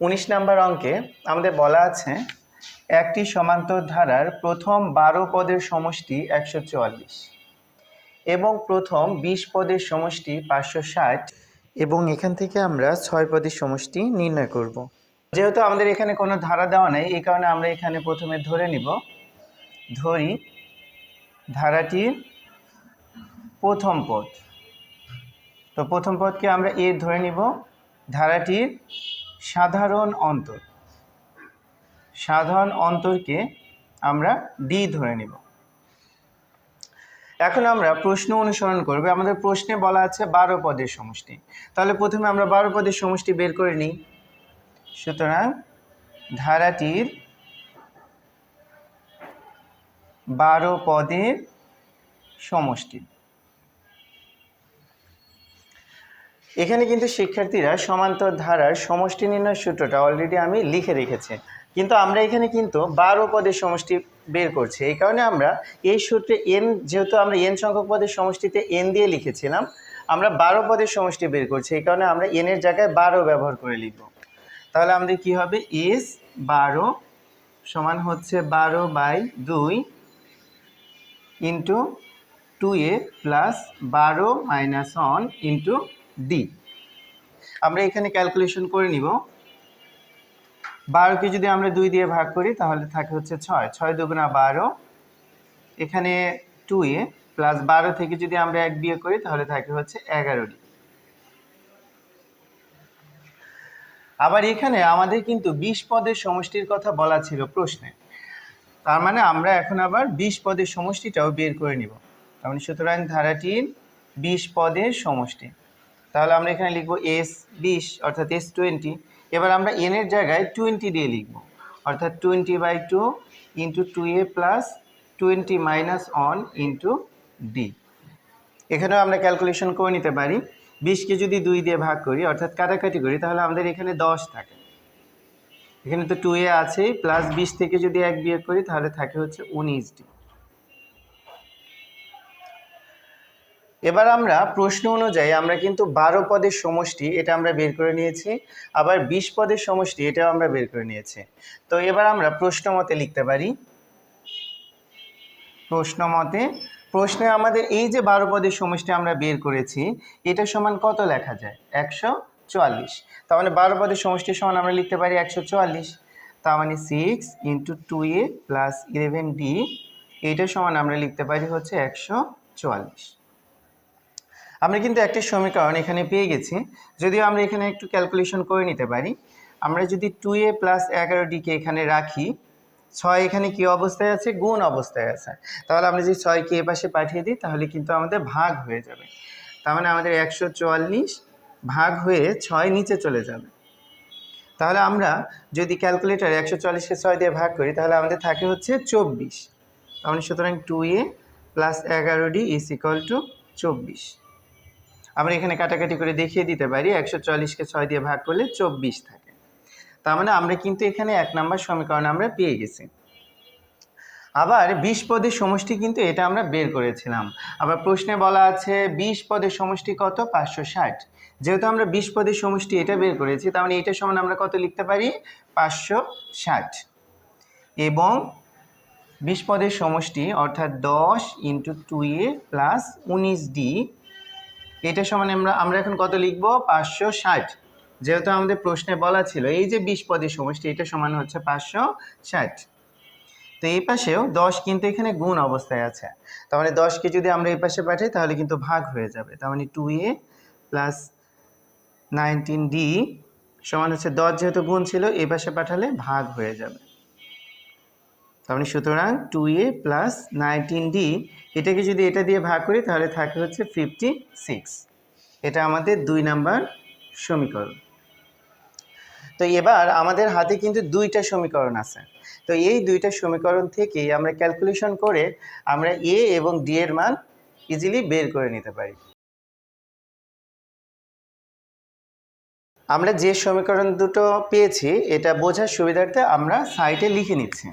উনিশ নাম্বার অঙ্কে আমাদের বলা আছে, একটি সমান্তর ধারার প্রথম বারো পদের সমষ্টি একশো চুয়াল্লিশ এবং প্রথম বিশ পদের সমষ্টি পাঁচশো ষাট এবং এখান থেকে আমরা ছয় পদের সমষ্টি নির্ণয় করব। যেহেতু আমাদের এখানে কোনো ধারা দেওয়া নেই, এই কারণে আমরা এখানে প্রথমে ধরে নিব। ধরি ধারাটির প্রথম পদ। তো প্রথম পদকে আমরা এ ধরে নিব। ধারাটির সাধারণ অন্তর। সাধারণ অন্তরকে আমরা ডি ধরে নিব। এখন আমরা প্রশ্ন অনুসরণ করবে। আমাদের প্রশ্নে বলা আছে বারো পদের সমষ্টি। তাহলে প্রথমে আমরা বারো পদের সমষ্টি বের করে নিই। সুতরাং ধারাটির বারো পদের সমষ্টি। এখানে কিন্তু শিক্ষার্থীরা সমান্তর ধারার সমষ্টি নির্ণয় সূত্রটা অলরেডি আমি লিখে রেখেছি। কিন্তু আমরা এখানে কিন্তু বারো পদের সমষ্টি বের করছি। এই কারণে আমরা এই সূত্রে এন যেহেতু আমরা এন সংখ্যক পদের সমষ্টিতে এন দিয়ে লিখেছিলাম, আমরা বারো পদের সমষ্টি বের করছি। এই কারণে আমরা এনের জায়গায় বারো ব্যবহার করে লিখব। তাহলে আমাদের কি হবে? এস বারো সমান হচ্ছে বারো বাই দুই ইন্টু টু এ প্লাস বারো মাইনাস ওয়ান ইন্টু ডি আমরা এখানে ক্যালকুলেশন করে নিব। বারোকে যদি আমরা দুই দিয়ে ভাগ করি, তাহলে থাকে হচ্ছে ছয়। ছয় দুগুণা বারো, এখানে টু এ প্লাস বারো থেকে যদি আমরা এক বিয়ে করি, তাহলে থাকে হচ্ছে এগারো ডি আবার এখানে আমাদের কিন্তু বিশ পদের সমষ্টির কথা বলা ছিল প্রশ্নে। তার মানে আমরা এখন আবার বিশ পদের সমষ্টিটাও বের করে নিব। তার মানে সুতরাং ধারাটির বিশ পদের সমষ্টি। তাহলে আমরা এখানে লিখব এস বিশ, অর্থাৎ এস টোয়েন্টি এবার আমরা এন এর জায়গায় টোয়েন্টি দিয়ে লিখব। অর্থাৎ twenty by two into two A plus twenty minus one into D এখানেও আমরা ক্যালকুলেশন করে নিতে পারি। বিশকে যদি দুই দিয়ে ভাগ করি, অর্থাৎ কাটাকাটি করি, তাহলে আমাদের এখানে দশ থাকে। এখানে তো টু এ আছেই প্লাস বিশ থেকে যদি এক বিয়োগ করি, তাহলে থাকে হচ্ছে উনিশ ডি এবার আমরা প্রশ্ন অনুযায়ী আমরা কিন্তু বারো পদের সমষ্টি এটা আমরা বের করে নিয়েছি, আবার বিশ পদের সমষ্টি এটাও আমরা বের করে নিয়েছি। তো এবার আমরা প্রশ্ন মতে লিখতে পারি। প্রশ্ন মতে, প্রশ্নে আমাদের এই যে বারো পদের সমষ্টি আমরা বের করেছি, এটা সমান কত লেখা যায়? একশো চুয়াল্লিশ। তার মানে বারো পদের সমষ্টি সমান আমরা লিখতে পারি একশো চুয়াল্লিশ। তার মানে six into two A plus eleven D এইটা সমান আমরা লিখতে পারি হচ্ছে একশো চুয়াল্লিশ। আমরা কিন্তু একটি সমীকরণ এখানে পেয়ে গেছি। যদিও আমরা এখানে একটু ক্যালকুলেশন করে নিতে পারি। আমরা যদি টু এ প্লাস এগারো ডিকে এখানে রাখি, ছয় এখানে কি অবস্থায় আছে? গুণ অবস্থায় আছে। তাহলে আমরা যদি ছয়কে এ পাশে পাঠিয়ে দিই, তাহলে কিন্তু আমাদের ভাগ হয়ে যাবে। তার মানে আমাদের একশো চুয়াল্লিশ ভাগ হয়ে ছয় নিচে চলে যাবে। তাহলে আমরা যদি ক্যালকুলেটার একশো চল্লিশকে ছয় দিয়ে ভাগ করি, তাহলে আমাদের থাকে হচ্ছে চব্বিশ। তাহলে সুতরাং টু এ প্লাস এগারো ডি ইস ইকাল টু চব্বিশ। আমরা এখানে কাটাকাটি করে দেখিয়ে দিতে পারি, একশো চল্লিশকে ছয় দিয়ে ভাগ করলে চব্বিশ থাকে। তার মানে আমরা কিন্তু এখানে এক নম্বর সমীকরণ আমরা পেয়ে গেছি। আবার বিশ পদের সমষ্টি কিন্তু এটা আমরা বের করেছিলাম। আবার প্রশ্নে বলা আছে বিশ পদের সমষ্টি কত? পাঁচশো ষাট। যেহেতু আমরা বিশ পদের সমষ্টি এটা বের করেছি, তার মানে এটা সমান আমরা কত লিখতে পারি? পাঁচশো ষাট। এবং বিশ পদের সমষ্টি অর্থাৎ দশ ইন্টু টু এ প্লাস উনিশ ডি এটা সমান আমরা আমরা এখন কত লিখব? পাঁচশো ষাট। যেহেতু আমাদের প্রশ্নে বলা ছিল, এই যে বিশ পদের সমষ্টি এটা সমান হচ্ছে পাঁচশো ষাট। তো এই পাশেও দশ কিন্তু এখানে গুণ অবস্থায় আছে। তার মানে দশকে যদি আমরা এই পাশে পাঠাই, তাহলে কিন্তু ভাগ হয়ে যাবে। তার মানে two A plus nineteen D সমান হচ্ছে দশ, যেহেতু গুণ ছিল, এই পাশে পাঠালে ভাগ হয়ে যাবে। মানে সুতরাং two A plus nineteen D এটাকে যদি এটা দিয়ে ভাগ করি, তাহলে থাকে হচ্ছে ফিফটি সিক্স এটা আমাদের দুই নাম্বার সমীকরণ। তো এবার আমাদের হাতে কিন্তু দুইটা সমীকরণ আছে। তো এই দুইটা সমীকরণ থেকেই আমরা ক্যালকুলেশন করে আমরা এ এবং ডি এর মান ইজিলি বের করে নিতে পারি। আমরা যে সমীকরণ দুটো পেয়েছি, এটা বোঝার সুবিধার্থে আমরা সাইটে লিখে নিচ্ছি।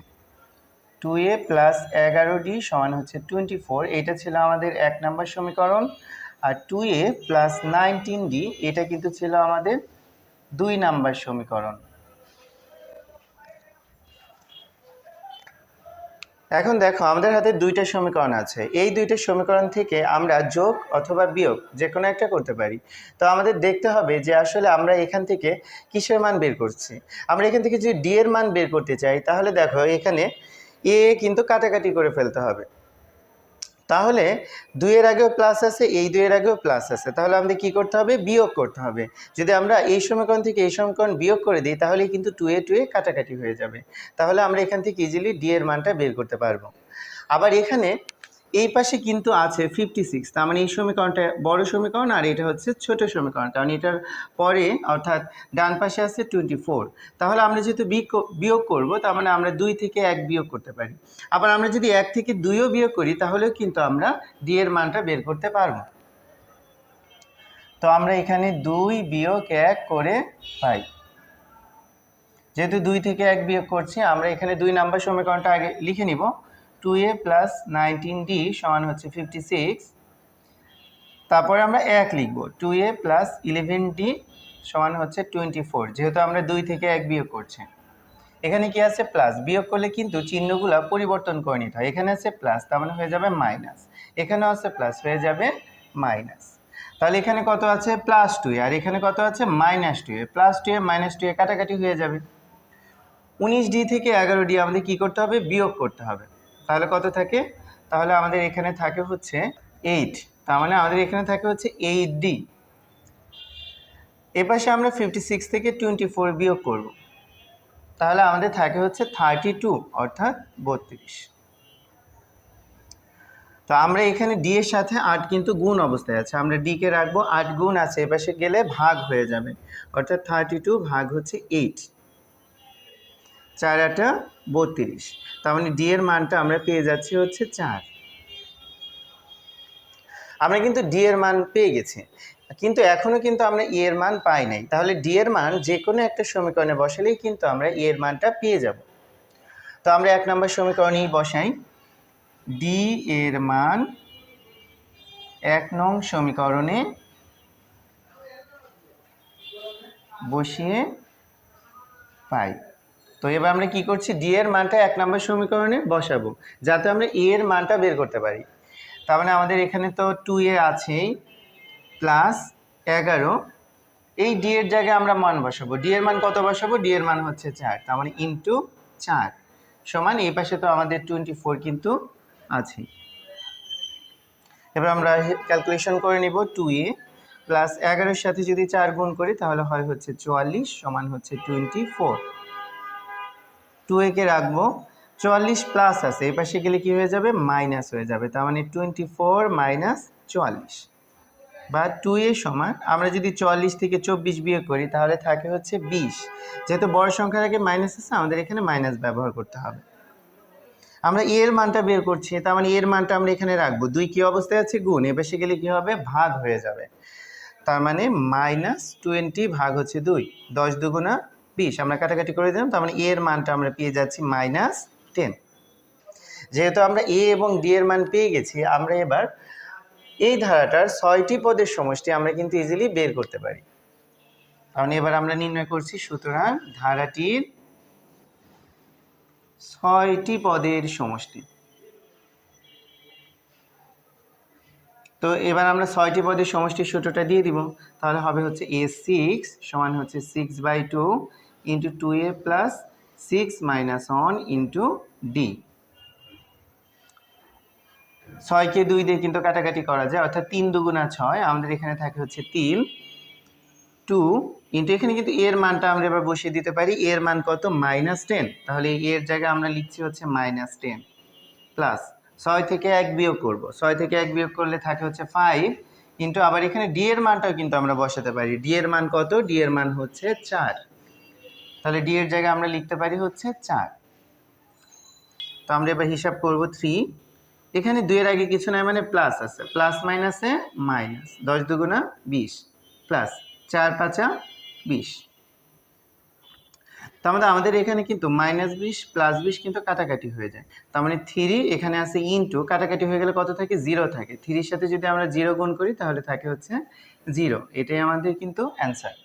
টু এ প্লাস এগারো ডি সমান হচ্ছে টোয়েন্টি ফোর এটা ছিল আমাদের এক নম্বর সমীকরণ। আর two A plus nineteen D এটা কিন্তু ছিল আমাদের দুই নাম্বার সমীকরণ। এখন দেখো, আমাদের হাতে দুইটা সমীকরণ আছে। এই দুইটা সমীকরণ থেকে আমরা যোগ অথবা বিয়োগ যে কোনো একটা করতে পারি। তো আমাদের দেখতে হবে যে আসলে আমরা এখান থেকে কিসের মান বের করছি। আমরা এখান থেকে যদি ডি এর মান বের করতে চাই, তাহলে দেখো এখানে এ কিন্তু কাটাকাটি করে ফেলতে হবে। তাহলে দুইয়ের আগেও প্লাস আছে, এই দুইয়ের আগেও প্লাস আছে। তাহলে আমাদের কি করতে হবে? বিয়োগ করতে হবে। যদি আমরা এই সমীকরণ থেকে এই সমীকরণ বিয়োগ করে দিই তাহলে কিন্তু টু এ টু এ কাটাকাটি হয়ে যাবে। তাহলে আমরা এখান থেকে ইজিলি ডি এর মানটা বের করতে পারব। আবার এখানে এই পাশে কিন্তু আছে ফিফটি সিক্স তার মানে এই সমীকরণটা বড় সমীকরণ আর এটা হচ্ছে ছোট সমীকরণ, কারণ এটার পরে অর্থাৎ ডান পাশে আছে টোয়েন্টি ফোর তাহলে আমরা যেহেতু বিয়োগ করব, তার মানে আমরা দুই থেকে এক বিয়োগ করতে পারি। আবার আমরা যদি এক থেকে দুইও বিয়োগ করি, তাহলেও কিন্তু আমরা ডি এর মানটা বের করতে পারব। তো আমরা এখানে দুই বিয়োগ এক করে পাই। যেহেতু দুই থেকে এক বিয়োগ করছি, আমরা এখানে দুই নাম্বার সমীকরণটা আগে লিখে নিব। Two A plus nineteen D সমান হচ্ছে ফিফটি সিক্স তারপরে আমরা এক লিখব two A plus eleven D সমান হচ্ছে টোয়েন্টি ফোর যেহেতু আমরা দুই থেকে এক বিয়োগ করছি। এখানে কি আছে? প্লাস বিয়োগ করলে কিন্তু চিহ্নগুলো পরিবর্তন করে নিতে হয়। এখানে আছে প্লাস তার মানে হয়ে যাবে মাইনাস এখানেও আছে প্লাস হয়ে যাবে মাইনাস তাহলে এখানে কত আছে? প্লাস টু আর এখানে কত আছে? Minus two A plus two A minus two A কাটাকাটি হয়ে যাবে। উনিশ ডি থেকে এগারো ডি আমাদের কি করতে হবে? বিয়োগ করতে হবে। তাহলে কত থাকে? তাহলে আমাদের এখানে থাকে হচ্ছে এইট তার মানে আমাদের এখানে থাকে হচ্ছে এইট ডি এপাশে আমরা ফিফটি সিক্স থেকে টোয়েন্টি ফোর বিয়োগ করব। তাহলে আমাদের থাকে হচ্ছে থার্টি টু অর্থাৎ বত্রিশ। তো আমরা এখানে ডি এর সাথে আট কিন্তু গুণ অবস্থায় আছে। আমরা ডি কে রাখব আট গুণ আছে। এপাশে গেলে ভাগ হয়ে যাবে। অর্থাৎ থার্টি টু ভাগ হচ্ছে এইট চার আটা বত্রিশ। তার মানে ডি এর মানটা আমরা পেয়ে যাচ্ছি হচ্ছে চার। আমরা কিন্তু ডি এর মান পেয়ে গেছি। কিন্তু এখনও কিন্তু আমরা ই এর মান পাই নাই। তাহলে ডি এর মান যে কোনো একটা সমীকরণে বসালেই কিন্তু আমরা ই এর মানটা পেয়ে যাব। তো আমরা এক নম্বর সমীকরণেই বসাই। ডি এর মান এক নং সমীকরণে বসিয়ে পাই। তো এবার আমরা কি করছি? ডি এর মানটা এক নম্বর সমীকরণে বসাবো, যাতে আমরা এ এর মানটা বের করতে পারি। তার মানে আমাদের এখানে তো টু এ আছেই প্লাস এগারো। এই ডি এর জায়গায় আমরা মান বসাবো। ডি এর মান কত বসাবো? ডি এর মান হচ্ছে চার, তার মানে ইন্টু চার। সমান এই পাশে তো আমাদের টোয়েন্টি ফোর কিন্তু আছে এবার আমরা ক্যালকুলেশন করে নিব টু এ প্লাস এগারোর সাথে যদি চার গুণ করি, তাহলে হয় হচ্ছে চুয়াল্লিশ, সমান হচ্ছে টোয়েন্টি ফোর টু একে রাখব। চুয়াল্লিশ প্লাস আছে, এই পাশে গেলে কি হয়ে যাবে? মাইনাস হয়ে যাবে, তার মানে টোয়েন্টি ফোর মাইনাস চুয়াল্লিশ। বা টু এ সমান, আমরা যদি চুয়াল্লিশ থেকে চব্বিশ বিয়োগ করি, তাহলে থাকে হচ্ছে বিশ। যেহেতু বড় সংখ্যার আগে মাইনাস আছে, আমাদের এখানে মাইনাস ব্যবহার করতে হবে। আমরা এর মানটা বের করছি, তার মানে এর মানটা আমরা এখানে রাখব। দুই কি অবস্থায় আছে? গুণ। এ পাশে গেলে কি হবে? ভাগ হয়ে যাবে। তার মানে মাইনাস টোয়েন্টি ভাগ হচ্ছে দুই। দশ দুগুণা বিশ, আমরা কাটাকাটি করে দিলাম, তার মানে এর মানটা আমরা পেয়ে যাচ্ছি মাইনাস টেন যেহেতু আমরা এ এবং ডি এর মান পেয়ে গেছি, আমরা এবার এই ধারাটার ছয়টি পদের সমষ্টি আমরা কিন্তু ইজিলি বের করতে পারি। কারণ এবার আমরা নির্ণয় করছি, সুতরাং ধারাটির ছয়টি পদের সমষ্টি। তো এবার আমরা ছয়টি পদের সমষ্টির সূত্রটা দিয়ে দিব, তাহলে হবে হচ্ছে এ সিক্স সমান হচ্ছে six by two into two A plus six minus one into D ছয়কে দুই দিয়ে কিন্তু কাটাকাটি করা যায়, অর্থাৎ তিন দুগুণা ছয়, আমাদের এখানে থাকে হচ্ছে তিন টু ইন্টু এখানে কিন্তু এর মানটা আমরা এবার বসিয়ে দিতে পারি এর মান কত? মাইনাস টেন তাহলে এর জায়গায় আমরা লিখছি হচ্ছে মাইনাস টেন প্লাস ছয় থেকে এক বিয়োগ করব। ছয় থেকে এক বিয়োগ করলে থাকে হচ্ছে ফাইভ কিন্তু আবার এখানে ডি এর মানটাও কিন্তু আমরা বসাতে পারি। ডি এর মান কত? ডি এর মান হচ্ছে চার। তাহলে ডি এর জায়গায় আমরা লিখতে পারি হচ্ছে চার। তো আমরা এবার হিসাব করব থ্রি এখানে দুইয়ের আগে কিছু নাই মানে প্লাস আছে। প্লাস মাইনাসে মাইনাস দশ দুগুণা বিশ। প্লাস চার পাঁচা বিশ। তার মানে আমাদের এখানে কিন্তু মাইনাস বিশ প্লাস বিশ কিন্তু কাটাকাটি হয়ে যায়। তার মানে থ্রি এখানে আছে ইনটু কাটাকাটি হয়ে গেলে কত থাকে? জিরো থাকে। থ্রির সাথে যদি আমরা জিরো গুণ করি তাহলে থাকে হচ্ছে জিরো এটাই আমাদের কিন্তু অ্যান্সার